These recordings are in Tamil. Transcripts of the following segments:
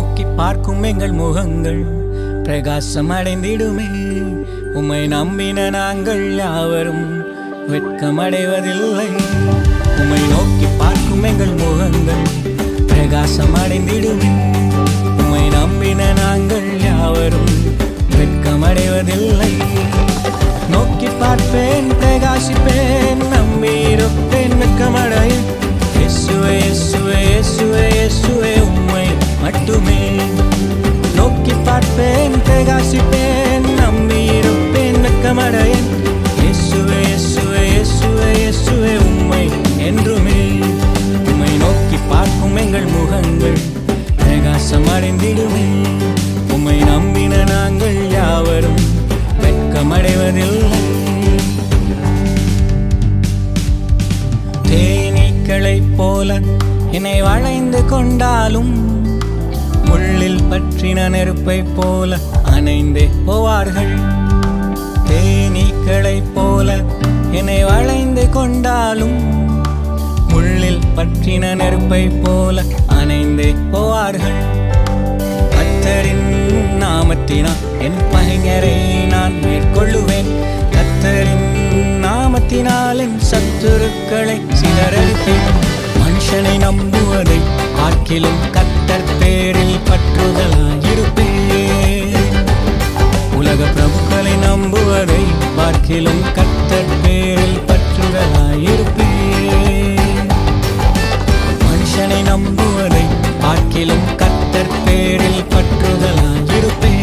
நோக்கி பார்க்கும் எங்கள் முகங்கள் பிரகாசம் அடைந்திடுமே உம்மை நம்பின நாங்கள் யாவரும் வெட்கமடைவதில்லை. உம்மை நோக்கி பார்க்கும் எங்கள் முகங்கள் பிரகாசம் அடைந்திடுமே உம்மை நம்பின நாங்கள் யாவரும் வெட்கமடைவதில்லை. நோக்கி பார்ப்பேன் பிரகாசிப்பேன் நம்பியிருப்பேன் வெட்கமடையும் இயேசுவே இயேசுவே இயேசுவே இயேசுவே மட்டுமே. நோக்கி பார்ப்பேன் பிரகாசிப்பேன் நம்பி இருப்பேன் வெட்கமடையேன். இயேசுவே இயேசுவே இயேசுவே இயேசுவே உம்மை என்றுமே. உம்மை நோக்கி பார்க்கும் எங்கள் முகங்கள் பிரகாசம் அடைந்திடுமே உம்மை நம்பின நாங்கள் யாவரும் வெட்கமடைவதில்லை. தேனீக்களைப் போல என்னை வளைந்து கொண்டாலும் உள்ளில் பற்றின நெருப்பைப் போல அணைந்தே போவார்கள். தேனீக்களைப் போல என்னை வளைந்து கொண்டாலும் உள்ளில் பற்றின நெருப்பைப் போல அணைந்தே போவார்கள். கத்தரின் நாமத்தினால் என் பகைஞரை நான் மேற்கொள்ளுவேன். கத்தரின் நாமத்தினால் என் சத்துருக்களை சிதறடிப்பேன். மனுஷனை நம்புவதை ஆக்கிலும் கத்தர் பேரில் பற்றுதலாயிருப்பேன் உலக பிரபுக்களை நம்புவதை பார்க்கிலும் கத்தர் பேரில் பற்றுதலாயிருப்பேன் மனுஷனை நம்புவதை பார்க்கிலும் கத்தர் பேரில் பற்றுதலாயிருப்பேன்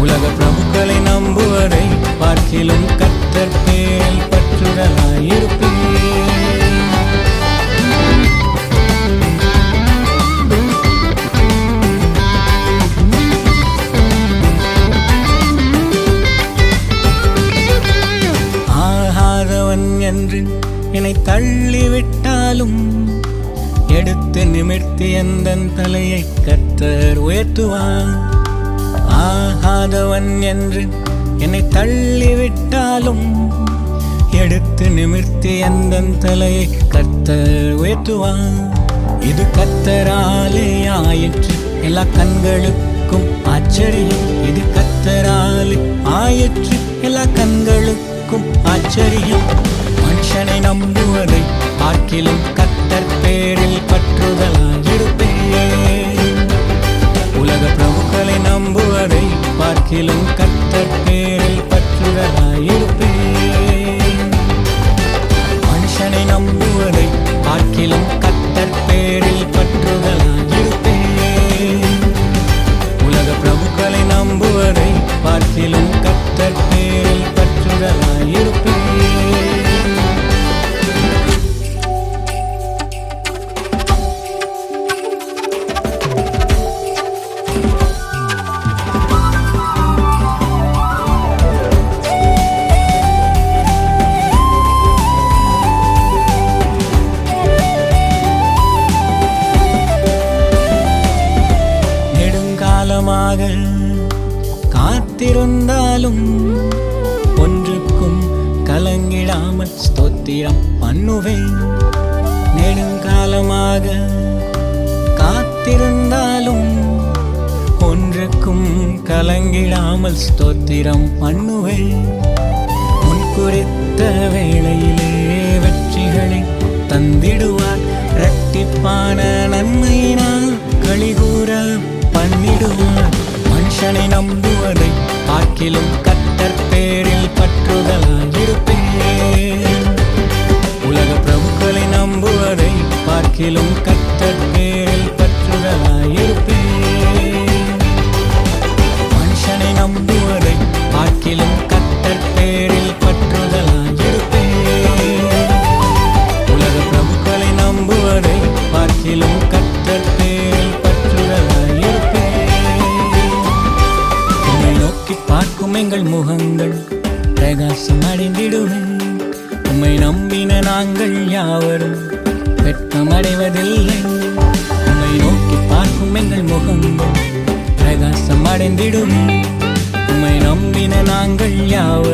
உலக பிரபுக்களை நம்புவதை பார்க்கிலும் கத்தர் பேரில் பற்றுதலாயிருப்பேன் என்று என்னை தள்ளிவிட்டாலும் எடுத்து நிமிர்த்தி எந்தன் தலையை கற்றர் உயர்த்துவான் ஆகாதவன் என்று என்னை தள்ளிவிட்டாலும் எடுத்து நிமிர்த்தி எந்தன் தலையை கத்தர் உயர்த்துவான் இது கத்தராலே ஆயிற்று எல்லா கண்களுக்கும் ஆச்சரியம். இது கத்தராலே ஆயிற்று எல்லா கண்களுக்கும் ஆச்சரியம். மனுஷனை நம்புவதை பார்க்கிலும் கத்தர் பேரில் பற்றுதலாயிருப்பேன் உலக பிரபுக்களை நம்புவதை பார்க்கிலும் கத்தர் பேரில் பற்றுதலாயிருப்பேன் மனுஷனை நம்புவதை பார்க்கிலும் கத்தர் பேரில் பற்றுதலாயிருப்பேன் உலக பிரபுக்களை நம்புவதை பார்க்கிலும் கத்தர் பேரில் பற்றுதலாயிருப்பேன் நெடுங்காலமாக காத்திருந்தாலும் ஒன்றுக்கும் கலங்கிடாமல் ஸ்தோத்திரம் பண்ணுவேன். நெடுங்காலமாக காத்திருந்தாலும் ஒன்றுக்கும் கலங்கிடாமல் ஸ்தோத்திரம் பண்ணுவேன். முன் குறித்த வேளையிலே வெற்றிகளை தந்திடுவார். இரட்டிப்பான நன்மையினால் கழிகூற பண்ணிடுவார். மனுஷனை நம்புவதை பார்க்கிலும் கத்தர் பேரில் பற்றுதலாயிருப்பேன். உலக பிரபுக்களை நம்புவதை பார்க்கிலும் கத்தர் பேரில் பற்றுதலாயிருப்பேன். மனுஷனை நம்புவதை பார்க்கிலும் கத்தர் பேரில் பற்றுதலாயிருப்பேன். உலக பிரபுக்களை நம்புவதை பார்க்கிலும் எங்கள் முகங்கள் பிரகாசம் அடைந்திடுவேன் உம்மை நம்பின நாங்கள் யாவரும் வெட்கம் அடைவதில்லை உம்மை நோக்கி பார்க்கும் எங்கள் முகங்கள் பிரகாசம் அடைந்திடுமே. உம்மை நம்பின நாங்கள் யாவரும்